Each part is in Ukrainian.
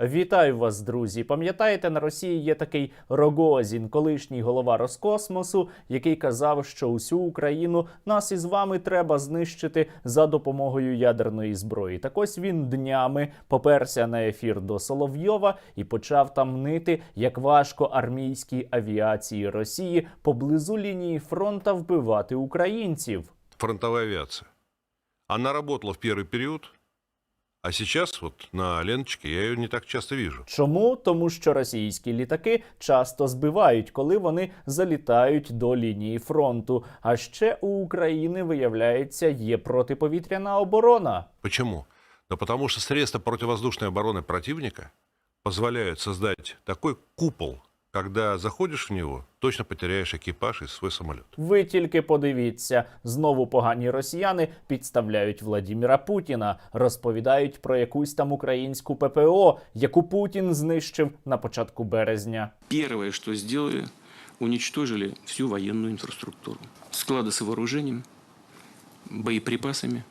Вітаю вас, друзі! Пам'ятаєте, на Росії є такий Рогозін, колишній голова Роскосмосу, який казав, що усю Україну нас із вами треба знищити за допомогою ядерної зброї. Так ось він днями поперся на ефір до Соловйова і почав там нити, як важко армійській авіації Росії поблизу лінії фронта вбивати українців. фронтовая авиация. Она работала в первый период, а сейчас вот на ленточке я ее не так часто вижу. Чому? Тому що російські літаки часто збивають, коли вони залітають до лінії фронту. А ще у України виявляється є протиповітряна оборона. Почему? Да потому что средства противовоздушной обороны противника позволяют создать такой купол, когда заходишь в него, точно потеряешь экипаж и свой самолет. Ви тільки подивіться, знову погані росіяни підставляють Владіміра Путіна, розповідають про якусь там українську ППО, яку Путін знищив на початку березня. Первое, что сделали, уничтожили всю военную инфраструктуру. Склады с вооружением, боеприпасами,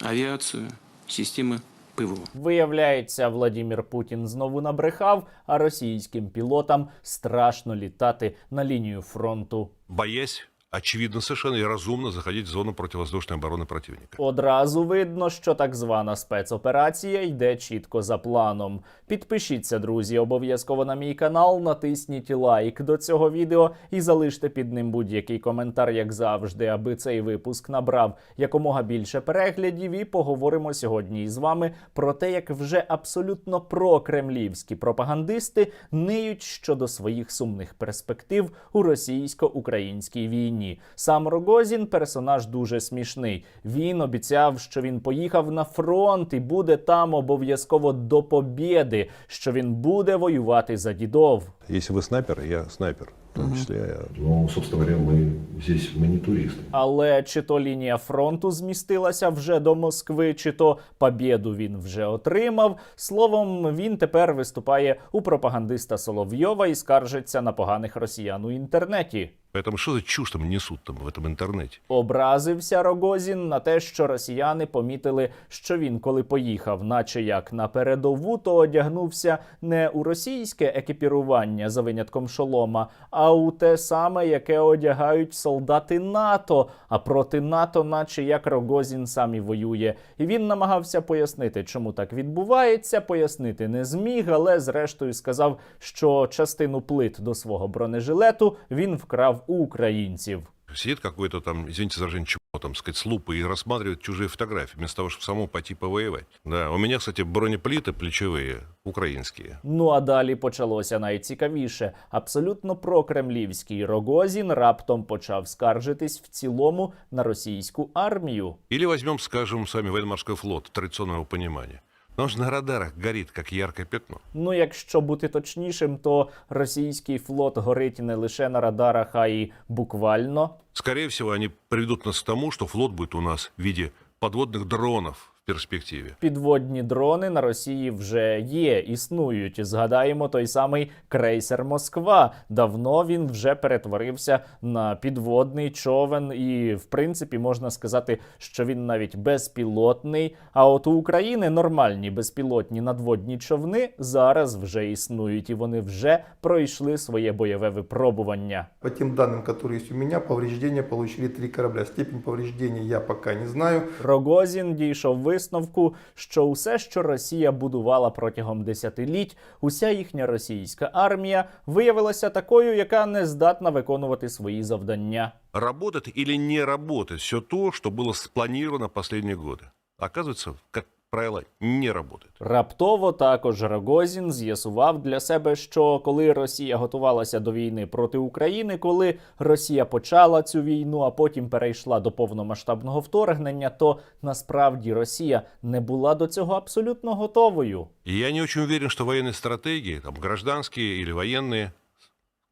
авиацию, системы ПВО. Виявляється, Владімір Путін знову набрехав, а російським пілотам страшно літати на лінію фронту. Боясь, очевидно совершенно и разумно заходить в зону противовоздушной обороны противника. Одразу видно, що так звана спецоперація йде чітко за планом. Підпишіться, друзі, обов'язково на мій канал, натисніть лайк до цього відео і залиште під ним будь-який коментар, як завжди, аби цей випуск набрав якомога більше переглядів. І поговоримо сьогодні із вами про те, як вже абсолютно прокремлівські пропагандисти ниють щодо своїх сумних перспектив у російсько-українській війні. Сам Рогозін персонаж дуже смішний. Він обіцяв, що він поїхав на фронт і буде там обов'язково до побєди, що він буде воювати за дідов. Если вы снайпер, я снайпер. В том числе я Ну, собственно говоря, мы здесь мы не туристы. Але чи то лінія фронту змістилася вже до Москви, чи то побєду він вже отримав. Словом, він тепер виступає у пропагандиста Соловйова і скаржиться на поганих росіян у інтернеті. Поэтому что за чушь там несут там в этом интернете? Образився Рогозін на те, що росіяни помітили, що він, коли поїхав, наче як на передову, то одягнувся не у російське екіпірування за винятком шолома, а у те саме, яке одягають солдати НАТО. А проти НАТО, наче як Рогозін сам і воює. І він намагався пояснити, чому так відбувається. Пояснити не зміг, але зрештою сказав, що частину плит до свого бронежилету він вкрав у українців Сидит какой-то там, извините за выражение, чмо, там, сказать, с лупой и рассматривает чужие фотографии, вместо того, чтобы самому пойти повоевать. Да, у меня, кстати, бронеплиты плечевые, украинские. Ну а далі почалося найцікавіше. Абсолютно прокремлівський Рогозін раптом почав скаржитись в цілому на російську армію. Или возьмем, скажем, с вами военно-морской флот традиционного понимания. Но ж на радарах горить, як ярке пятно. Ну, якщо бути точнішим, то російський флот горить не лише на радарах, а й буквально. Скорее всего, они приведут нас к тому, что флот будет у нас в виде подводных дронов в перспективе. Підводні дрони на Росії вже є, існують. Згадаємо той самий крейсер Москва. Давно він вже перетворився на підводний човен, і в принципі можна сказати, що він навіть безпілотний. А от у України нормальні безпілотні надводні човни зараз вже існують, і вони вже пройшли своє бойове випробування. По тем данным, которые есть у меня, повреждения получили три корабля. Степень повреждения я пока не знаю. Рогозін дійшов висновку, що усе, що Росія будувала протягом десятиліть, уся їхня російська армія виявилася такою, яка не здатна виконувати свої завдання. Работает или не работает все то, что было спланировано последние годы. Оказывается, как правило, не работает. Раптово також Рогозін з'ясував для себе, що коли Росія готувалася до війни проти України, коли Росія почала цю війну, а потім перейшла до повномасштабного вторгнення, то насправді Росія не була до цього абсолютно готовою. И я не очень уверен, что военные стратегии, там, гражданские или военные,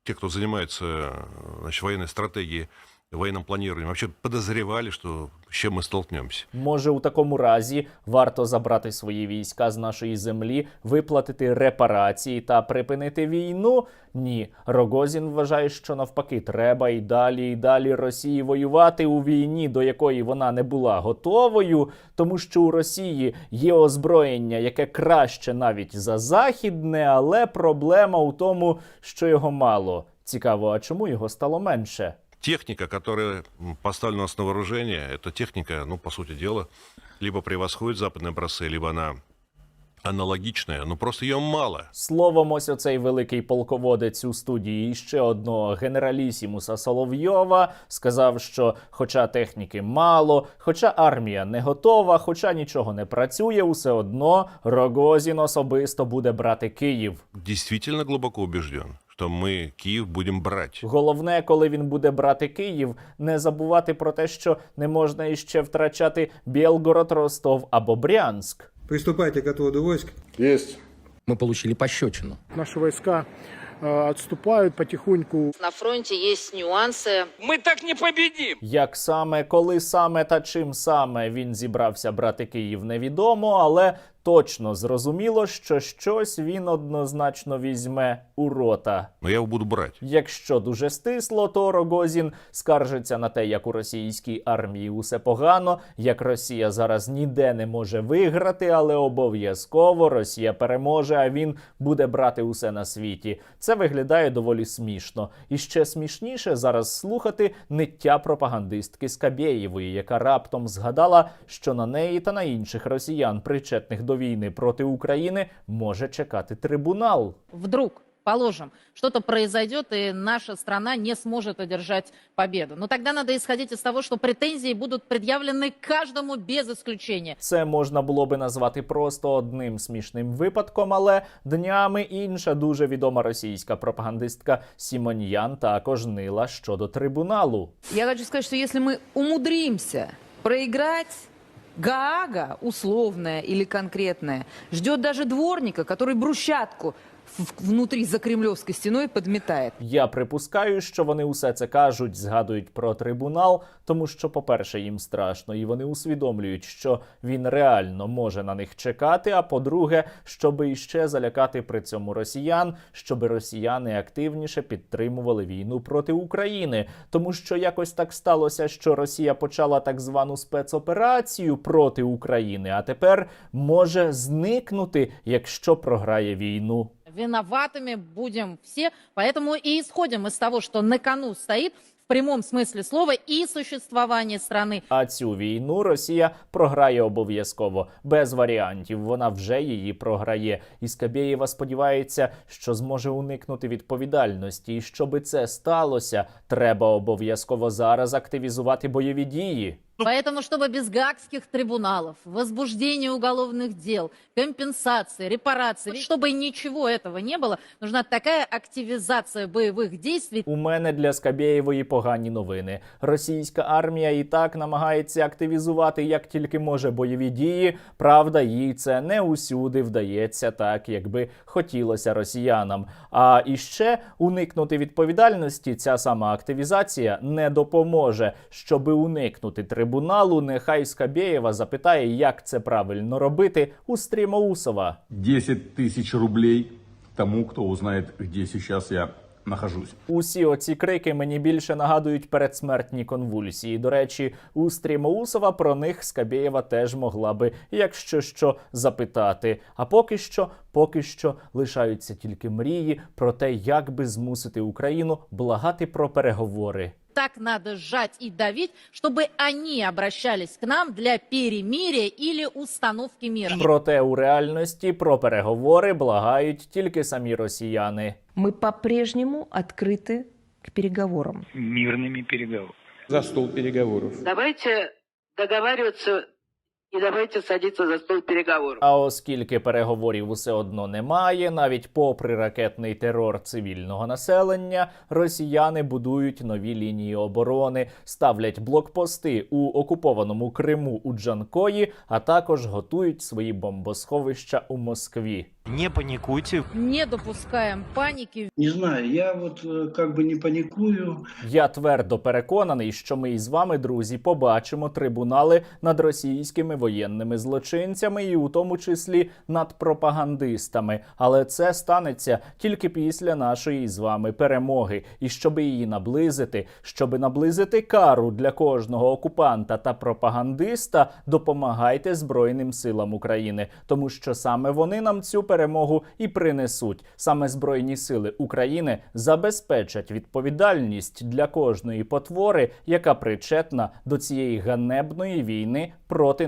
те, кто занимается э, значит, военной военном планировании вообще подозревали, что с чем мы столкнемся. Може, у такому разі варто забрати свої війська з нашої землі, виплатити репарації та припинити війну? Ні, Рогозін вважає, що навпаки треба і далі, і далі Росії воювати у війні, до якої вона не була готовою, тому що у Росії є озброєння, яке краще навіть за західне, але проблема у тому, що його мало. Цікаво, а чому його стало менше? Техника, которая м, поставлена у нас на вооружение, эта техника, ну, по сути дела, либо превосходит западные образцы, либо она аналогичная, но просто ее мало. Словом, ось оцей великий полководець у студії і ще одного генералісімуса Соловйова сказав, що хоча техніки мало, хоча армія не готова, хоча нічого не працює, усе одно Рогозін особисто буде брати Київ. Действительно глубоко убежден, что мы Киев будем брать. Головне, коли він буде брати Київ, не забувати про те, що не можна іще втрачати Білгород, Ростов або Брянськ. Приступайте к отводу войск. Мы получили пощечину. Наши войска э, отступают потихоньку. На фронте есть нюансы. Як саме, коли саме та чим саме він зібрався брати Київ, невідомо, але точно зрозуміло, що щось він однозначно візьме у рота. Но я его буду брать. Якщо дуже стисло, то Рогозін скаржиться на те, як у російській армії усе погано, як Росія зараз ніде не може виграти, але обов'язково Росія переможе, а він буде брати усе на світі. Це виглядає доволі смішно. І ще смішніше зараз слухати ниття пропагандистки Скабєєвої, яка раптом згадала, що на неї та на інших росіян, причетних до війни проти України, може чекати трибунал. Вдруг, положим, что-то произойдет, и наша страна не сможет одержать победу. Но тогда надо исходить из того, что претензии будут предъявлены каждому без исключения. Це можна було би назвати просто одним смішним випадком, але днями інша дуже відома російська пропагандистка Сімоньян також нила щодо трибуналу. Я хочу сказать, что если мы умудримся проиграть, Гаага, условная или конкретная, ждет даже дворника, который брусчатку в- внутри за кремлевской стеной подметает. Я припускаю, що вони усе це кажуть, згадують про трибунал, тому що, по-перше, їм страшно, і вони усвідомлюють, що він реально може на них чекати. А по-друге, щоб іще залякати при цьому росіян, щоб росіяни активніше підтримували війну проти України, тому що якось так сталося, що Росія почала так звану спецоперацію проти України, а тепер може зникнути, якщо програє війну Виноватыми будем все, поэтому и исходим из того, что на кону стоит в прямом смысле слова и существование страны. А цю війну Росія програє обов'язково без варіантів. Вона вже її програє. І Скабєєва сподівається, що зможе уникнути відповідальності. І щоби це сталося, треба обов'язково зараз активізувати бойові дії. Поэтому, чтобы без гаагских трибуналов, возбуждения уголовных дел, компенсации, репарации, чтобы ничего этого не было, нужна такая активизация боевых действий, У мене для Скабєєвої погані новини. Російська армія і так намагається активізувати як тільки може бойові дії. Правда, їй це не усюди вдається так, якби хотілося росіянам. А іще уникнути відповідальності ця сама активізація не допоможе. Щоби уникнути трибуналу, нехай Скабєєва запитає, як це правильно робити у Стрімоусова. 10 тысяч рублей тому, кто узнает, где сейчас я нахожусь. Усі оці крики мені більше нагадують передсмертні конвульсії. До речі, у Стрімоусова про них Скабєєва теж могла би, якщо що, запитати. А поки що, поки що лишаються тільки мрії про те, як би змусити Україну благати про переговори так надо сжать и давить, чтобы они обращались к нам для перемирия или установки мира. Проте у реальності про переговори благають тільки самі росіяни. Мы по-прежнему открыты к переговорам. Мирными переговорами. За стол переговоров. Давайте договариваться и давайте садиться за стол переговоров. А оскільки переговорів усе одно немає, навіть попри ракетний терор цивільного населення, росіяни будують нові лінії оборони, ставлять блокпости у окупованому Криму у Джанкої, а також готують свої бомбосховища у Москві. Не паникуйте. Не допускаем паники. Не знаю, я вот э, как бы не паникую. Я твердо переконаний, що ми із вами, друзі, побачимо трибунали над російськими воєнними злочинцями, і у тому числі над пропагандистами. Але це станеться тільки після нашої з вами перемоги. І щоб її наблизити, щоб наблизити кару для кожного окупанта та пропагандиста, допомагайте Збройним силам України, тому що саме вони нам цю перемогу і принесуть. Саме Збройні сили України забезпечать відповідальність для кожної потвори, яка причетна до цієї ганебної війни проти